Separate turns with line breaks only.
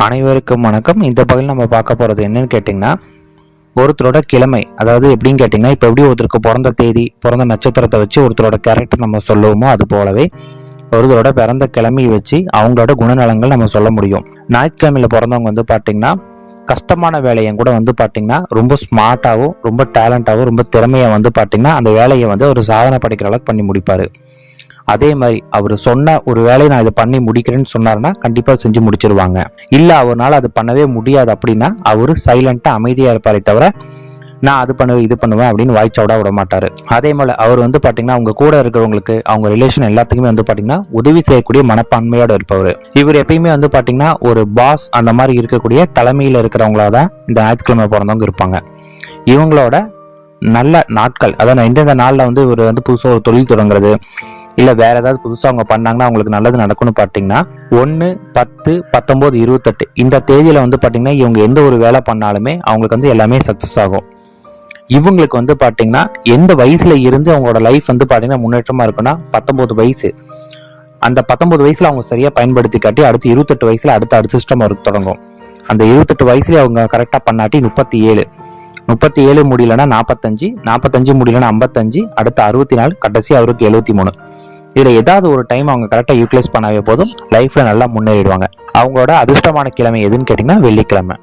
அனைவருக்கும் வணக்கம். இந்த பகுதியில் நம்ம பார்க்க போகிறது என்னன்னு கேட்டிங்கன்னா ஒருத்தரோட கிழமை அதாவது எப்படின்னு கேட்டிங்கன்னா இப்போ எப்படி ஒருத்தருக்கு பிறந்த தேதி பிறந்த நட்சத்திரத்தை வச்சு ஒருத்தரோட கேரக்டர் நம்ம சொல்லுவோமோ அது போலவே ஒருத்தரோட பிறந்த கிழமையை வச்சு அவங்களோட குணநலங்கள் நம்ம சொல்ல முடியும். ஞாயிற்றுக்கிழமையில் பிறந்தவங்க வந்து பார்த்தீங்கன்னா கஷ்டமான வேலையும் கூட வந்து பார்த்தீங்கன்னா ரொம்ப ஸ்மார்ட்டாகவும் ரொம்ப டேலண்ட்டாகவும் ரொம்ப திறமையாக வந்து பார்த்தீங்கன்னா அந்த வேலையை வந்து ஒரு சாதனை படைக்கிற அளவுக்கு பண்ணி முடிப்பாரு. அதே மாதிரி அவர் சொன்ன ஒரு வேலையை நான் இதை பண்ணி முடிக்கிறேன்னு சொன்னார்னா கண்டிப்பாக செஞ்சு முடிச்சிருவாங்க. இல்லை அவர்னால அது பண்ணவே முடியாது அப்படின்னா அவர் சைலண்ட்டாக அமைதியாக இருப்பாரே தவிர நான் அது பண்ணுவேன் இது பண்ணுவேன் அப்படின்னு வாய்ச்சவடா விட மாட்டாரு. அதே மாதிரி அவர் வந்து பார்த்தீங்கன்னா அவங்க கூட இருக்கிறவங்களுக்கு அவங்க ரிலேஷன் எல்லாத்துக்குமே வந்து பார்த்தீங்கன்னா உதவி செய்யக்கூடிய மனப்பான்மையோட இருப்பவர். இவர் எப்பயுமே வந்து பார்த்தீங்கன்னா ஒரு பாஸ் அந்த மாதிரி இருக்கக்கூடிய தலைமையில் இருக்கிறவங்களா தான் இந்த ஞாயிற்றுக்கிழமை பிறந்தவங்க இருப்பாங்க. இவங்களோட நல்ல நாட்கள் அதாவது எந்தெந்த நாளில் வந்து இவர் வந்து புதுசாக ஒரு தொழில் தொடங்குறது இல்ல வேற ஏதாவது புதுசா அவங்க பண்ணாங்கன்னா அவங்களுக்கு நல்லது நடக்கும்னு பாத்தீங்கன்னா ஒன்னு பத்து பத்தொன்பது இருபத்தெட்டு. இந்த தேதியில வந்து பாத்தீங்கன்னா இவங்க எந்த ஒரு வேலை பண்ணாலுமே அவங்களுக்கு வந்து எல்லாமே சக்சஸ் ஆகும். இவங்களுக்கு வந்து பாத்தீங்கன்னா எந்த வயசுல இருந்து அவங்களோட லைஃப் வந்து பாத்தீங்கன்னா முன்னேற்றமா இருக்குன்னா பத்தொன்பது வயசு. அந்த பத்தொன்பது வயசுல அவங்க சரியா பயன்படுத்தி காட்டி அடுத்து இருபத்தெட்டு வயசுல அடுத்த அடுத்த சிஸ்டம் அவருக்கு தொடங்கும். அந்த இருபத்தெட்டு வயசுல அவங்க கரெக்டா பண்ணாட்டி முப்பத்தி ஏழு முப்பத்தி ஏழு முடியலன்னா நாற்பத்தஞ்சு நாற்பத்தஞ்சு முடியலன்னா ஐம்பத்தஞ்சு. அடுத்த அறுபத்தி நாலு கடைசி அவருக்கு எழுபத்தி மூணு. இதில் ஏதாவது ஒரு டைம் அவங்க கரெக்டாக யூட்டிலைஸ் பண்ணாவே போதும் லைஃப்பில் நல்லா முன்னேறிடுவாங்க. அவங்களோட அதிர்ஷ்டமான கிழமை எதுன்னு கேட்டிங்கன்னா வெள்ளிக்கிழமை.